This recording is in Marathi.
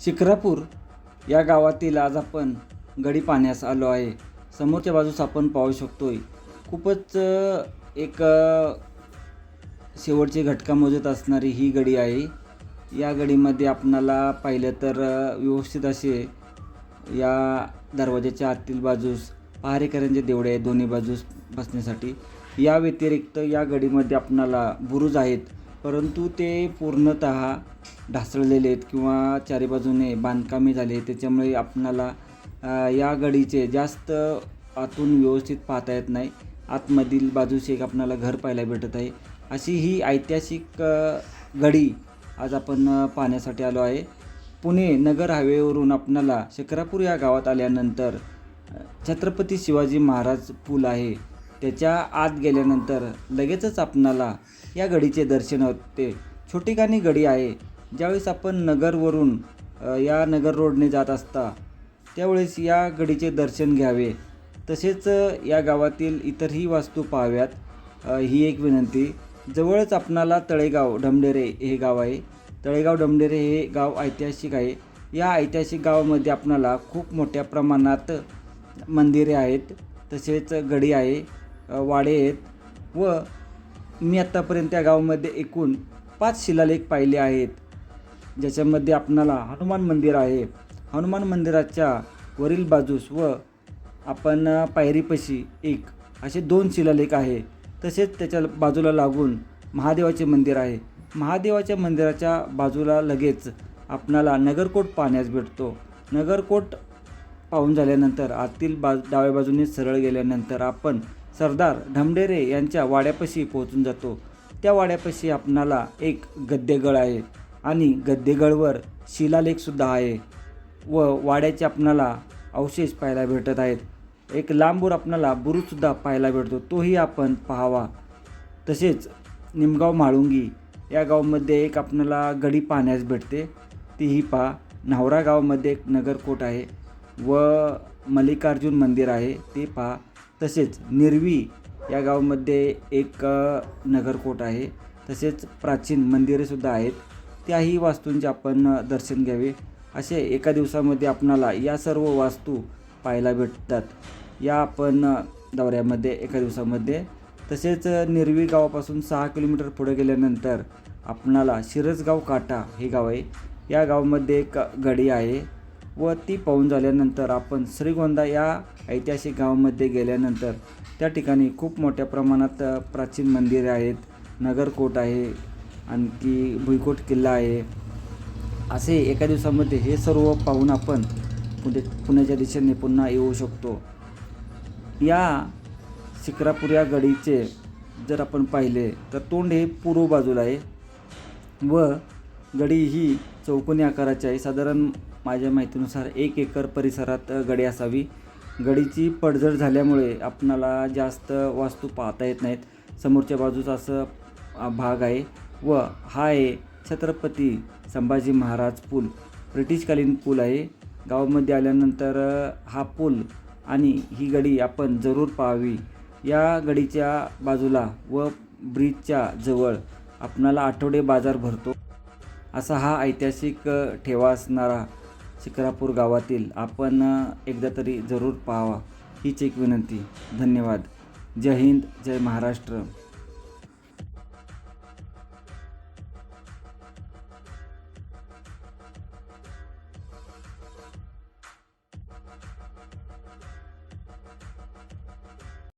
शिखरापूर या गावातील आज आपण गडी पाहण्यास आलो आहे. समोरच्या बाजूस आपण पाहू शकतोय. खूपच एक शेवटची घटका मोजत असणारी ही गडी आहे. या गडीमध्ये आपणाला पाहिलं तर व्यवस्थित असे या दरवाज्याच्या आतील बाजूस पहारेकरांचे देवळे आहे दोन्ही बाजूस बसण्यासाठी. या व्यतिरिक्त या गडीमध्ये आपणाला बुरुज आहेत. परंतु ते पूर्णत ढासळलेले आहेत किंवा चारी बाजूने बांधकामे झाले आहेत. त्याच्यामुळे आपणाला या गडीचे जास्त आतून व्यवस्थित पाहता येत नाही. आतमधील बाजूशी एक आपणाला घर पाहायला भेटत आहे. अशी ही ऐतिहासिक गडी आज आपण पाहण्यासाठी आलो आहे. पुणे नगर हायवेवरून आपणाला शकरापूर या गावात आल्यानंतर छत्रपती शिवाजी महाराज पूल आहे. त्याच्या आत गेल्यानंतर लगेचच आपणाला या गडीचे दर्शन होते. छोटेखानी गडी आहे. ज्यावेळेस आपण नगरवरून या नगर रोडने जात असता त्यावेळेस या गडीचे दर्शन घ्यावे. तसेच या गावातील इतरही वास्तू पाहाव्यात. ही एक विनंती. जवळच आपणाला तळेगाव डमडेरे हे गाव आहे. तळेगाव डमडेरे हे गाव ऐतिहासिक आहे. या ऐतिहासिक गावामध्ये आपणाला खूप मोठ्या प्रमाणात मंदिरे आहेत. तसेच गडी आहे. वाडे आहेत. व मी आत्तापर्यंत त्या गावामध्ये एकूण पाच शिलालेख पाहिले आहेत. ज्याच्यामध्ये आपणाला हनुमान मंदिर आहे. हनुमान मंदिराच्या वरील बाजूस व आपण पायरीपशी पायरीपाशी एक असे दोन शिलालेख आहे. तसेच त्याच्या बाजूला लागून महादेवाचे मंदिर आहे. महादेवाच्या मंदिराच्या बाजूला लगेच आपणाला नगरकोट पाहण्यास भेटतो. नगरकोट पाहून झाल्यानंतर आतील बाज डाव्या बाजूने सरळ गेल्यानंतर आपण सरदार ढमडेरे यांच्या वाड्यापाशी पोहोचून जातो. त्या वाड्यापाशी आपणाला एक गद्देगळ आहे आणि गद्देगळवर शिलालेखसुद्धा आहे व वाड्याचे आपणाला अवशेष पाहायला भेटत आहेत. एक लांबूर आपणाला बुरुजसुद्धा पाहायला भेटतो. तोही आपण पाहावा. तसेच निमगाव म्हाळुंगी या गावामध्ये एक आपणाला गडी पाहण्यास भेटते. तीही पहा. न्हावरा गावामध्ये एक नगरकोट आहे. व मल्लिकार्जुन मंदिर आहे ते पहा. तसेच निर्वी या गावामध्ये एक नगरकोट आहे. तसेच प्राचीन मंदिरेसुद्धा आहेत. त्याही वास्तूंचे आपण दर्शन घ्यावे. असे एका दिवसामध्ये आपणाला या सर्व वास्तू पाहायला भेटतात. या आपण दौऱ्यामध्ये एका दिवसामध्ये. तसेच निर्वी गावापासून सहा किलोमीटर पुढे गेल्यानंतर आपणाला शिरसगाव काटा हे गाव आहे. या गावामध्ये एक गडी आहे. व ती पाहून झाल्यानंतर आपण श्रीगोंदा या ऐतिहासिक गावामध्ये गेल्यानंतर त्या ठिकाणी खूप मोठ्या प्रमाणात प्राचीन मंदिरे आहेत. नगरकोट आहे आणखी भुईकोट किल्ला आहे. असे एका दिवसामध्ये हे सर्व पाहून आपण पुणे पुण्याच्या दिशेने पुन्हा येऊ शकतो. या शिक्रापूर या गडीचे जर आपण पाहिले तर तोंड हे पूर्व बाजूला आहे. व गडी ही चौकोनी आकाराची आहे. साधारण माझ्या माहितीनुसार एक एकर परिसरात गडी असावी. गडीची पडझड झाल्यामुळे आपणाला जास्त वास्तू पाहता येत नाहीत. समोरच्या बाजूचा असं भाग आहे व हा आहे छत्रपती संभाजी महाराज पूल. ब्रिटिशकालीन पूल आहे. गावामध्ये आल्यानंतर हा पूल आणि ही गडी आपण जरूर पाहावी. या गडीच्या बाजूला व ब्रिजच्या जवळ आपणाला आठवडे बाजार भरतो. असा हा ऐतिहासिक ठेवा असणारा शिक्रापूर गावातील आपण एकदा तरी जरूर पाहावा. हीच एक विनंती. धन्यवाद. जय हिंद जय महाराष्ट्र.